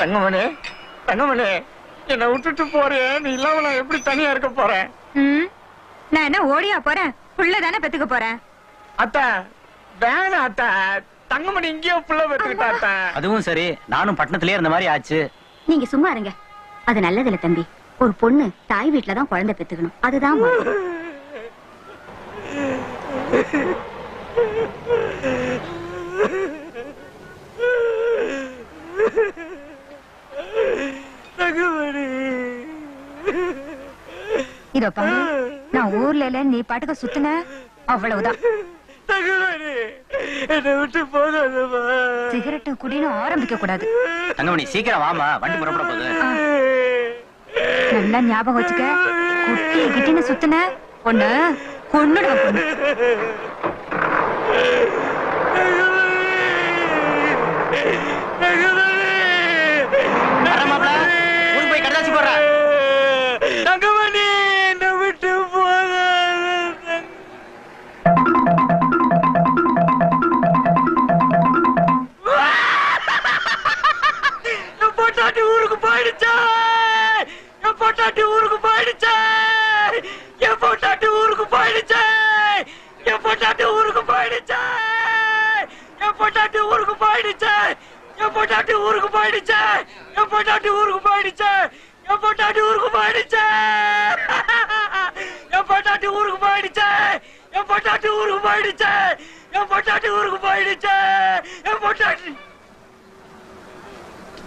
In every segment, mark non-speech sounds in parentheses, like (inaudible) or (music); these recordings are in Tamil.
தங்கமணி தங்கமணி என்னை விட்டுட்டு போறேன் நீ இல்லாம நான் எப்படி தனியா இருக்க போறேன்? நான் என்ன ஓடியா போறேன்? புள்ள தானே பெத்துக்க போறேன்? அத்தா வேணாம் அத்தா. தங்கமணி இங்கேயோ புள்ள பெற்றுக்கிட்டா அத்தா. அதுவும் சரி. நானும் பட்டணத்திலே இருந்த மாதிரி ஆச்சு. நீங்க சும்மா இருங்க. அது நல்லதில்ல தம்பி. ஒரு பொண்ணு தாய் வீட்டுல தான் குழந்தை பெத்துக்கணும். அதுதான் முறை. தங்கமணி (laughs) இதோ பாரு நான் ஊர்ல இல்ல நீ பாட்டுக்க சுத்துன? அவ்வளவுதான். சிகரெட்டு குடின்னு ஆரம்பிக்க கூடாது. தங்கமணி சீக்கிரம் வாமா வண்டி புறப்பட போகுது. நல்லா ஞாபகம் வச்சுக்க குட்டி கிட்டின்னு சுத்துன பொண்ணு கொன்னுடுவேன் என் பொண்டாட்டி ஊருக்கு போயிடுச்சு என் பொண்டாட்டி ஊருக்கு போயிடுச்சு என் பொண்டாட்டி ஊருக்கு போயிடுச்சு என் பொண்டாட்டி ஊருக்கு போயிடுச்சு என் பொண்டாட்டி ஊருக்கு போயிடுச்சு என் பொண்டாட்டி ஊருக்கு போயிடுச்சு என் பொண்டாட்டி ஊருக்கு போயிடுச்சு என் பொட்டாட்டி ஊருக்கு போயிடுச்சு என் பொட்டாட்டி ஊருக்கு போயிடுச்சு என் பொட்டாட்டி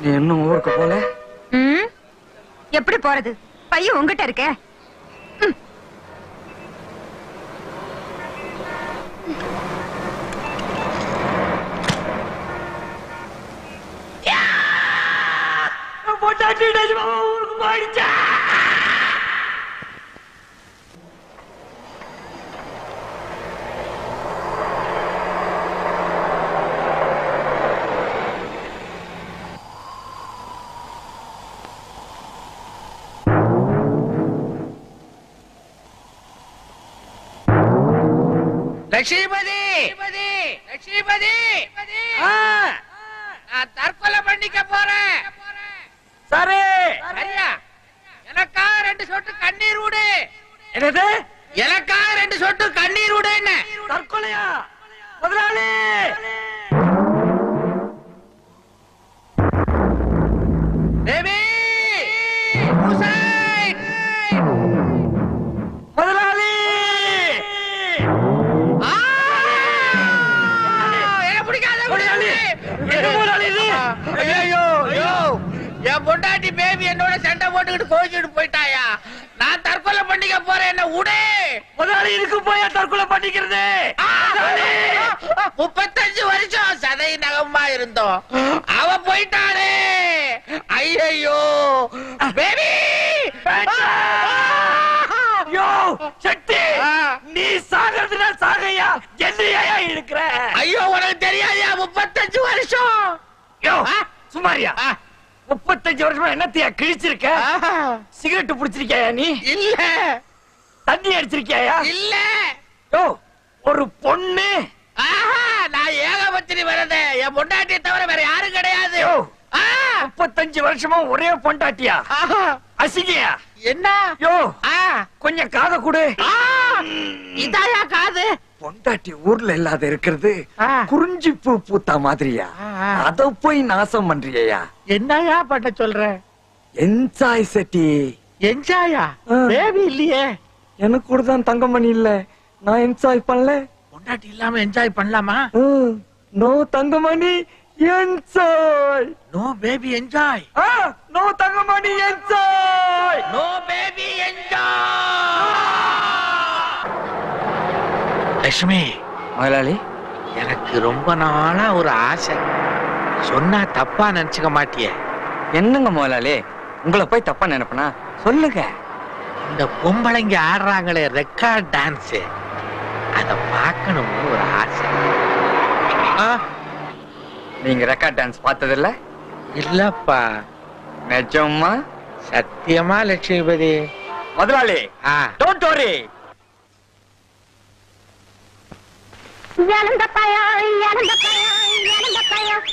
நீ ஊருக்கு போல எப்படி போறது பையன் உங்ககிட்ட இருக்கே. பொட்டாட்டி நிஜமாவா లక్ష్మీపతి! లక్ష్మీపతి! ఆ! తర్కుల బండిక போட்டுக்கிட்டு கோச்சிட்டு போயிட்டாயா? நான் தற்கொலை பண்ணிக்க போறேன் என்ன உடே? முதலாளி இதுக்கு போய் தற்கொலை பண்ணிக்கிறது? முப்பத்தஞ்சு வருஷம் சதை நகமா இருந்தோம். அவ போயிட்டாளே. ஐயோ பேபி யோ சக்தி ஆ. நீ சாகிறதுனா சாகையா? என்னையா இருக்கிற? ஐயோ உனக்கு தெரியாதியா? முப்பத்தஞ்சு வருஷம். யோ. சுமாரியா. முப்பத்தஞ்சு வருஷமா என்னத்தையா கிழிச்சிருக்க. சிகரெட் புடிச்சிருக்கியா நீ? இல்ல. தண்ணி அடிச்சிருக்கியா இல்ல. யோ ஒரு பொண்ணு. ஆஹா, நான் ஏகபத்திரி வரதே என் பொண்டாட்டியை தவிர வேற யாரும் கிடையாது. முப்பத்தஞ்சு வருஷமா ஒரே பொண்டாட்டியா. அசிங்கயா? என்ன? யோ ஆ, கொஞ்சம் காதை கொடு. இதாயா காது? பொண்டாட்டி ஊர்ல இல்லாத இருக்கிறது. குறிஞ்சி பூ பூத்தா மாதிரியா. அத போய் நாசம் பண்றியா என்னயா பண்ண சொல்ற? என்ஜாய் செட்டி. என்ஜாயா. பேபி இல்லையே. எனக்கு கூட தான் தங்கமணி இல்ல. நான் என்ஜாய் பண்ணல. பொண்டாட்டி இல்லாம என்ஜாய் பண்ணலாமா? No Thangamani enjoy no baby enjoy no Thangamani enjoy no baby enjoy Lakshmi முதலாளி. எனக்கு ரொம்ப நாளா ஒரு ஆசை. சொன்னா தப்பா நினைச்சுக்க மாட்டியே. என்னங்க முதலாளி? உங்களை போய் தப்பா நினைப்பனா? சொல்லுங்க. இந்த பொம்பளைங்க ஆடுறாங்களே ரெக்கார்ட் டான்ஸ் அத பார்க்கணும்னு ஒரு ஆசை. ஆ, நீங்க ரெக்கார்ட் டான்ஸ் பார்த்ததில்ல? இல்லப்பா. நிஜமா? சத்தியமா லட்சுமிபதி. முதலாளி டோன்ட் வரி இழந்த பயம் இழந்த பயம் இழந்த பயம்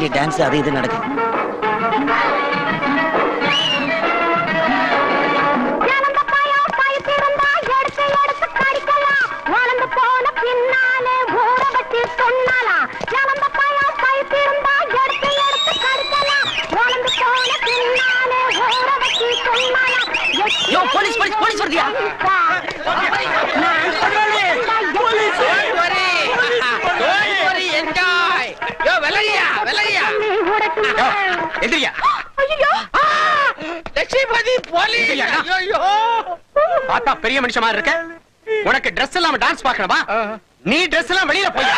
Daily dance அது இது நடக்கும் ஐயோ பார்த்தா பெரிய மனுஷன் மாதிரி இருக்க? உனக்கு Dress இல்லாம டான்ஸ் பார்க்கணுமா? நீ Dress எல்லாம் வெளியில போய்.